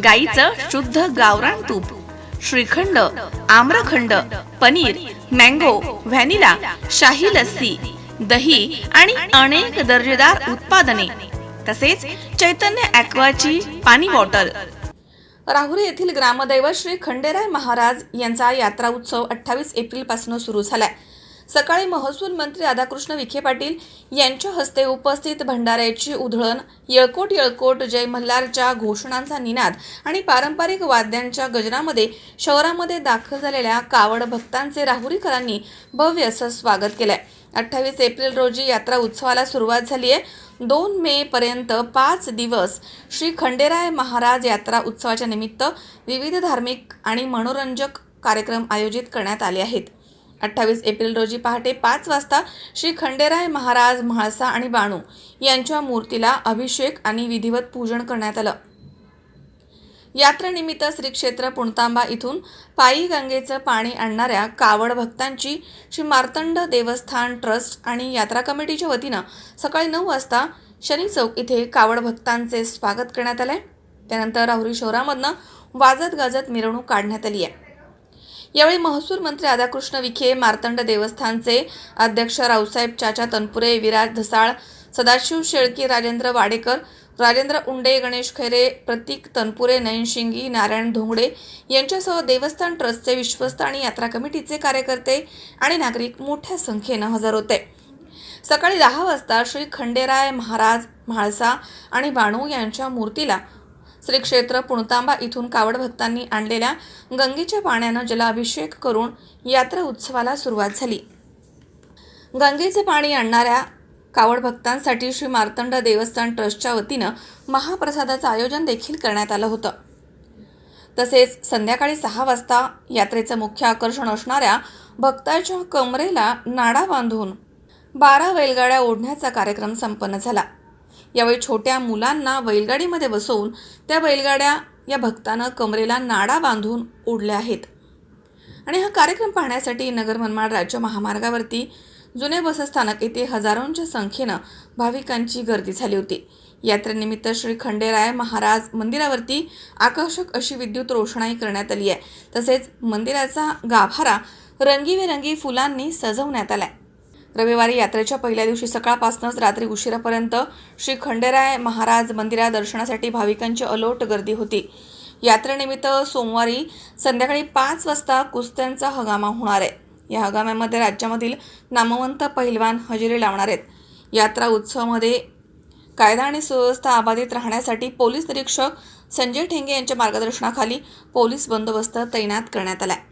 गाईचं शुद्ध गावरान तूप श्रीखंड आम्रखंड पनीर मँगो व्हॅनिला शाही लस्सी दही आणि अनेक दर्जेदार उत्पादने. तसेच चैतन्य ॲक्वाची पाणी बॉटल. राहुरी येथील ग्रामदैवत श्री खंडेराय महाराज यांचा यात्रा उत्सव अठ्ठावीस एप्रिलपासून सुरू झालाय. सकाळी महसूल मंत्री राधाकृष्ण विखे पाटील यांच्या हस्ते उपस्थित भंडाऱ्याची उधळण येळकोट येळकोट जय मल्हारच्या घोषणांचा निनाद आणि पारंपरिक वाद्यांच्या गजरामध्ये शहरामध्ये दाखल झालेल्या कावड भक्तांचे राहुरीकरांनी भव्य असं स्वागत केलंय. अठ्ठावीस एप्रिल रोजी यात्रा उत्सवाला सुरुवात झाली आहे. दोन मे पर्यंत पाच दिवस श्री खंडेराय महाराज यात्रा उत्सवाच्या निमित्त विविध धार्मिक आणि मनोरंजक कार्यक्रम आयोजित करण्यात आले आहेत. अठ्ठावीस एप्रिल रोजी पहाटे पाच वाजता श्री खंडेराय महाराज म्हाळसा आणि बाणू यांच्या मूर्तीला अभिषेक आणि विधिवत पूजन करण्यात आलं. यात्रेनिमित्त श्री क्षेत्र पुणतांबा इथून पायी गंगेचं पाणी आणणाऱ्या कावड भक्तांची श्री मार्तंड देवस्थान ट्रस्ट आणि यात्रा कमिटीच्या वतीनं सकाळी नऊ वाजता शनी चौक इथे कावड भक्तांचे स्वागत करण्यात आलंय. त्यानंतर राहुरी शहरामधनं वाजत गाजत मिरवणूक काढण्यात आली आहे. यावेळी महसूल मंत्री राधाकृष्ण विखे मार्तंड देवस्थानचे अध्यक्ष रावसाहेब चाचा तनपुरे विराज धसाळ सदाशिव शेळके राजेंद्र वाडेकर राजेंद्र उंडे गणेश खैरे प्रतीक तनपुरे नयन शिंगी नारायण धोंगडे यांच्यासह देवस्थान ट्रस्टचे विश्वस्त आणि यात्रा कमिटीचे कार्यकर्ते आणि नागरिक मोठ्या संख्येनं हजर होते. सकाळी दहा वाजता श्री खंडेराय महाराज म्हाळसा आणि बाणू यांच्या मूर्तीला श्री क्षेत्र पुणतांबा इथून कावड भक्तांनी आणलेल्या गंगेच्या पाण्यानं जलाभिषेक करून यात्रा उत्सवाला सुरुवात झाली. गंगेचे पाणी आणणाऱ्या कावड भक्तांसाठी श्री मार्तंड देवस्थान ट्रस्टच्या वतीनं महाप्रसादाचं आयोजन देखील करण्यात आलं होतं. तसेच संध्याकाळी सहा वाजता यात्रेचं मुख्य आकर्षण असणाऱ्या भक्ताच्या कमरेला नाडा बांधून बारा बैलगाड्या ओढण्याचा कार्यक्रम संपन्न झाला. यावेळी छोट्या मुलांना बैलगाडीमध्ये बसवून त्या बैलगाड्या या भक्तानं कमरेला नाडा बांधून ओढल्या आहेत. आणि हा कार्यक्रम पाहण्यासाठी नगर मनमाड राज्य महामार्गावरती जुने बसस्थानक येथे हजारोंच्या संख्येनं भाविकांची गर्दी झाली होती. यात्रेनिमित्त श्री खंडेराय महाराज मंदिरावरती आकर्षक अशी विद्युत रोषणाई करण्यात आली आहे. तसेच मंदिराचा गाभारा रंगीबेरंगी फुलांनी सजवण्यात आला आहे रविवारी यात्रेच्या पहिल्या दिवशी सकाळपासूनच रात्री उशिरापर्यंत श्री खंडेराय महाराज मंदिरात दर्शनासाठी भाविकांची अलोट गर्दी होती. यात्रेनिमित्त सोमवारी संध्याकाळी पाच वाजता कुस्त्यांचा हंगामा होणार आहे. या हगाम्यामध्ये राज्यामधील नामवंत पहिलवान हजेरी लावणार आहेत. यात्रा उत्सवामध्ये कायदा आणि सुव्यवस्था अबाधित राहण्यासाठी पोलीस निरीक्षक संजय ठेंगे यांच्या मार्गदर्शनाखाली पोलीस बंदोबस्त तैनात करण्यात आलाय.